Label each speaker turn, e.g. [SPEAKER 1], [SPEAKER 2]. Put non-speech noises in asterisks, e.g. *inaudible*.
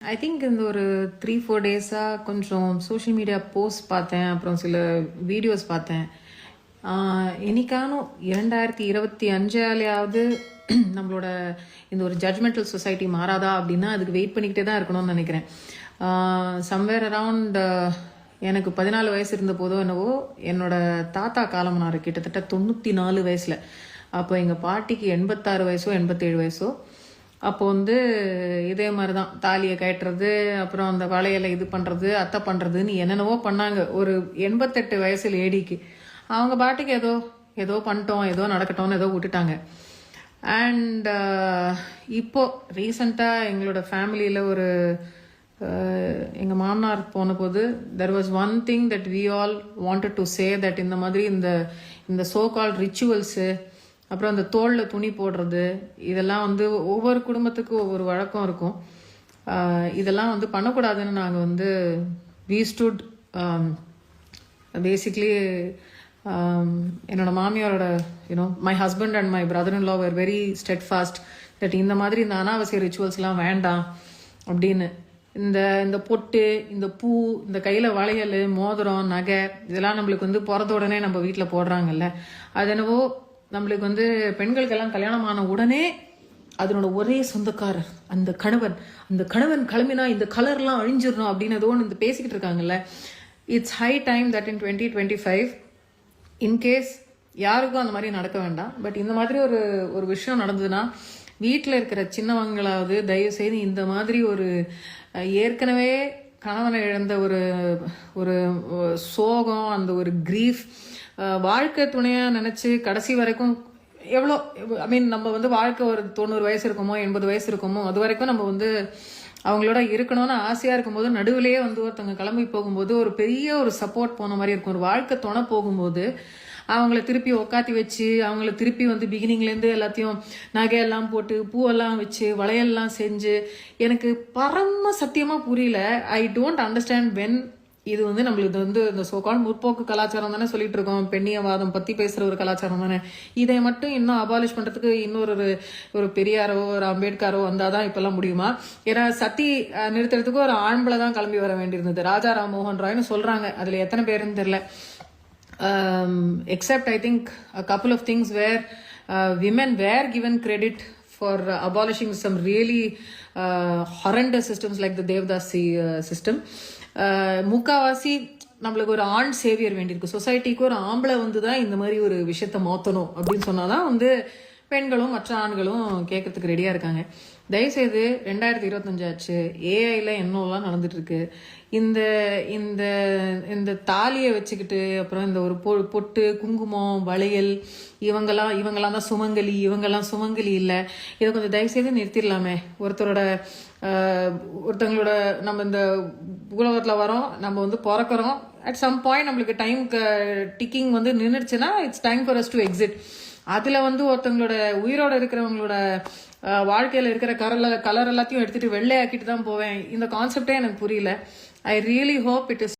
[SPEAKER 1] I think இந்த ஒரு three four டேஸாக கொஞ்சம் சோஷியல் மீடியா போஸ்ட் பார்த்தேன் அப்புறம் சில வீடியோஸ் பார்த்தேன். ஆஹ் என்னைக்கானும் இரண்டாயிரத்தி இருபத்தி அஞ்சாலையாவது *clears throat* நம்மளோட இந்த ஒரு ஜட்மெண்டல் சொசைட்டி மாறாதா அப்படின்னா அதுக்கு வெயிட் பண்ணிக்கிட்டே தான் இருக்கணும்னு நினைக்கிறேன். சம்வேர் அரவுண்ட் எனக்கு பதினாலு வயசு இருந்த போதோ என்னவோ என்னோட தாத்தா காலம்னாரு கிட்டத்தட்ட தொண்ணூற்றி நாலு வயசில். அப்போ எங்கள் பாட்டிக்கு எண்பத்தாறு வயசோ எண்பத்தேழு வயசோ. அப்போ வந்து இதே மாதிரி தான் தாலியை கட்டுறது அப்புறம் அந்த வளையலை இது பண்ணுறது அத்தை பண்ணுறதுன்னு என்னென்னவோ பண்ணாங்க. ஒரு எண்பத்தெட்டு வயசு லேடிக்கு அவங்க பாட்டுக்கு ஏதோ ஏதோ பண்ணிட்டோம் ஏதோ நடக்கட்டோம்னு ஏதோ விட்டுட்டாங்க. அண்ட் இப்போது ரீசண்டாக எங்களோட ஃபேமிலியில் ஒரு uh, எங்கள் மாமனார் போன போது there was one thing that we all wanted to say that இந்த மாதிரி இந்த இந்த சோ கால் ரிச்சுவல்ஸு அப்புறம் அந்த தோளில் துணி போடுறது இதெல்லாம் வந்து ஒவ்வொரு குடும்பத்துக்கும் ஒவ்வொரு வழக்கம் இருக்கும். இதெல்லாம் வந்து பண்ணக்கூடாதுன்னு நாங்கள் வந்து வி ஸ்டுட் பேசிக்லி என்னோட மாமியாரோட you know my husband and my brother in law were very steadfast that இந்த மாதிரி இந்த அனாவசிய ரிச்சுவல்ஸ்லாம் வேண்டாம் அப்படின்னு. இந்த இந்த பொட்டு இந்த பூ இந்த கையில் வளையல் மோதிரம் நகை இதெல்லாம் நம்மளுக்கு வந்து பிறந்த உடனே நம்ம வீட்டில் போடுறாங்கல்ல. அது என்னவோ நம்மளுக்கு வந்து பெண்களுக்கெல்லாம் கல்யாணம் ஆன உடனே அதனோட ஒரே சொந்தக்காரர் அந்த கணவன். அந்த கணவன் கிளம்பினா இந்த கலர்லாம் அழிஞ்சிடணும் அப்படின்னு ஏதோ ஒன்று பேசிக்கிட்டு இருக்காங்கல்ல. It's high time that in twenty twenty five in case யாருக்கும் அந்த மாதிரி நடக்க வேண்டாம். பட் இந்த மாதிரி ஒரு ஒரு விஷயம் நடந்ததுன்னா வீட்டில் இருக்கிற சின்னவங்களாவது தயவு செய்து இந்த மாதிரி ஒரு ஏற்கனவே கணவனை இழந்த ஒரு ஒரு சோகம் அந்த ஒரு கிரீஃப் வாழ்க்கை துணையாக நினச்சி கடைசி வரைக்கும் எவ்வளோ ஐ மீன் நம்ம வந்து வாழ்க்கை ஒரு தொண்ணூறு வயசு இருக்குமோ எண்பது வயசு இருக்குமோ அது வரைக்கும் நம்ம வந்து அவங்களோட இருக்கணும்னு ஆசையாக இருக்கும்போது நடுவிலேயே வந்து ஒருத்தவங்க கிளம்பி போகும்போது ஒரு பெரிய ஒரு சப்போர்ட் போன மாதிரி இருக்கும். ஒரு வாழ்க்கை துணை போகும்போது அவங்கள திருப்பி உக்காத்தி வச்சு அவங்கள திருப்பி வந்து பிகினிங்லேருந்து எல்லாத்தையும் நகையெல்லாம் போட்டு பூவெல்லாம் வச்சு வளையல்லாம் செஞ்சு எனக்கு பரம சத்தியமாக புரியல. ஐ டோன்ட் அண்டர்ஸ்டாண்ட் வென் இது வந்து நம்மளுக்கு வந்து இந்த சோகால் முற்போக்கு கலாச்சாரம் தானே சொல்லிட்டு இருக்கோம் பெண்ணியவாதம் பத்தி பேசுற ஒரு கலாச்சாரம் தானே. இதை மட்டும் இன்னும் அபாலிஷ் பண்றதுக்கு இன்னொரு ஒரு ஒரு பெரியாரோ ஒரு அம்பேத்கரோ வந்தாதான் இப்பெல்லாம் முடியுமா? ஏன்னா சத்தி நிறுத்துறதுக்கு ஒரு ஆண்பில் தான் கிளம்பி வர வேண்டியிருந்தது. ராஜா ராம் மோகன் ராய்னு சொல்றாங்க. அதுல எத்தனை பேருன்னு தெரியல. Except I think think of things where women were given credit for uh, abolishing some really uh, horrendous systems like the Devdasi uh, system. Uh, முக்காவாசி நம்மளுக்கு ஒரு ஆண் சேவியர் வேண்டியிருக்கு சொசைட்டிக்கு ஒரு ஆம்பளை வந்து தான் இந்த மாதிரி ஒரு விஷயத்த மாற்றணும் அப்படின்னு சொன்னாதான் வந்து பெண்களும் மற்ற ஆண்களும் கேட்கறதுக்கு ரெடியாக இருக்காங்க. தயவுசெய்து ரெண்டாயிரத்தி இருபத்தஞ்சாச்சு ஏஐல என்னெல்லாம் நடந்துட்டு இருக்கு? இந்த இந்த இந்த தாலியை வச்சுக்கிட்டு அப்புறம் இந்த ஒரு பொ பொட்டு குங்குமம் வளையல் இவங்கெல்லாம் இவங்கெல்லாம் தான் சுமங்கலி இவங்கெல்லாம் சுமங்கலி இல்லை. இதை கொஞ்சம் தயவுசெய்து நிறுத்திடலாமே. ஒருத்தரோட ஒருத்தங்களோட ஒருத்தவங்களோட நம்ம இந்த உலகத்தில் வரோம் நம்ம வந்து பிறக்கிறோம் அட் சம் பாயிண்ட் நம்மளுக்கு டைம் டிக்கிங் வந்து நின்றுச்சுன்னா it's time for us to exit அதில் வந்து ஒருத்தவங்களோட உயிரோட இருக்கிறவங்களோட வாழ்க்கையில் இருக்கிற கலரில் கலர் எல்லாத்தையும் எடுத்துட்டு வெள்ளையாக்கிட்டு தான் போவேன். இந்த கான்செப்டே எனக்கு புரியல. I really hope it is